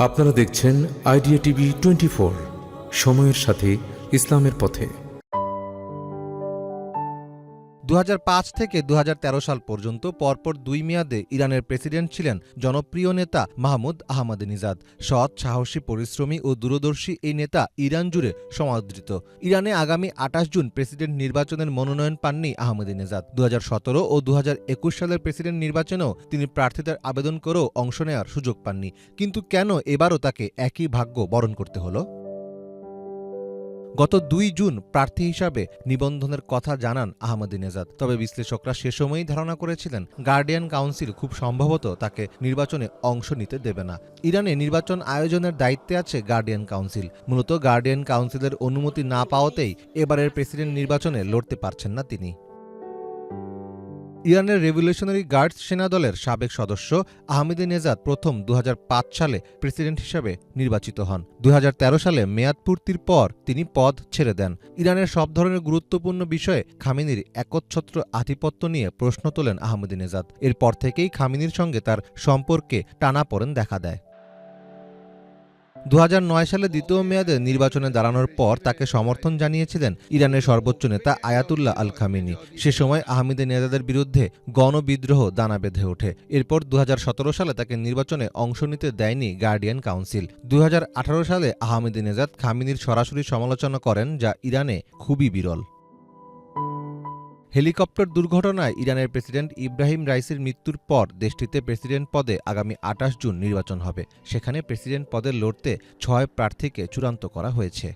আপনারা দেখছেন idea TV twenty সময়ের সাথে ইসলামের পথে। দু হাজার পাঁচ থেকে দু হাজার তেরো সাল পর্যন্ত পরপর দুই মেয়াদে ইরানের প্রেসিডেন্ট ছিলেন জনপ্রিয় নেতা মাহমুদ আহমাদিনিজাদ। সৎ, সাহসী, পরিশ্রমী ও দূরদর্শী এই নেতা ইরান জুড়ে সমাদৃত। ইরানে আগামী আটাশ জুন প্রেসিডেন্ট নির্বাচনের মনোনয়ন পাননি আহমদিনেজাদ। দু ও দু হাজার একুশ সালের প্রেসিডেন্ট নির্বাচনেও তিনি প্রার্থিতার আবেদন করেও অংশ নেওয়ার সুযোগ পাননি। কিন্তু কেন এবারও তাকে একই ভাগ্য বরণ করতে হলো? গত দুই জুন প্রার্থী হিসাবে নিবন্ধনের কথা জানান আহমদিনেজাদ তবে বিশ্লেষকরা সে সময়ই ধারণা করেছিলেন, গার্ডিয়ান কাউন্সিল খুব সম্ভবত তাকে নির্বাচনে অংশ নিতে দেবে না। ইরানে নির্বাচন আয়োজনের দায়িত্বে আছে গার্ডিয়ান কাউন্সিল। মূলত গার্ডিয়ান কাউন্সিলের অনুমতি না পাওয়াতেই এবারের প্রেসিডেন্ট নির্বাচনে লড়তে পারছেন না তিনি। ইরানের রেভলিউশনারি গার্ডস সেনাদলের সাবেক সদস্য আহমেদিনেজাদ প্রথম দু হাজার পাঁচ সালে প্রেসিডেন্ট হিসেবে নির্বাচিত হন। দু হাজার তেরো সালে মেয়াদ পূর্তির পর তিনি পদ ছেড়ে দেন। ইরানের সব ধরনের গুরুত্বপূর্ণ বিষয়ে খামিনির একচ্ছত্র আধিপত্য নিয়ে প্রশ্ন তোলেন আহমেদিনেজাদ এরপর থেকেই খামিনির সঙ্গে তার সম্পর্কে টানাপোড়েন দেখা দেয়। দু হাজার নয় সালে দ্বিতীয় মেয়াদে নির্বাচনে দাঁড়ানোর পর তাকে সমর্থন জানিয়েছিলেন ইরানের সর্বোচ্চ নেতা আয়াতুল্লাহ আল খামিনি। সে সময় আহমেদে নেতাদের বিরুদ্ধে গণবিদ্রোহ দানা বেঁধে ওঠে। এরপর দু হাজার সতেরো সালে তাকে নির্বাচনে অংশ নিতে দেয়নি গার্ডিয়ান কাউন্সিল। দু হাজার আঠারো সালে আহমেদে নেজাদ খামিনির সরাসরি সমালোচনা করেন যা ইরানে খুবই বিরল। হেলিকপ্টার দুর্ঘটনায় ইরানের প্রেসিডেন্ট ইব্রাহিম রাইসির মৃত্যুর পর দেশটিতে প্রেসিডেন্ট পদে আগামী আটাশ জুন নির্বাচন হবে। সেখানে প্রেসিডেন্ট পদে লড়তে ছয় প্রার্থীকে চূড়ান্ত করা হয়েছে।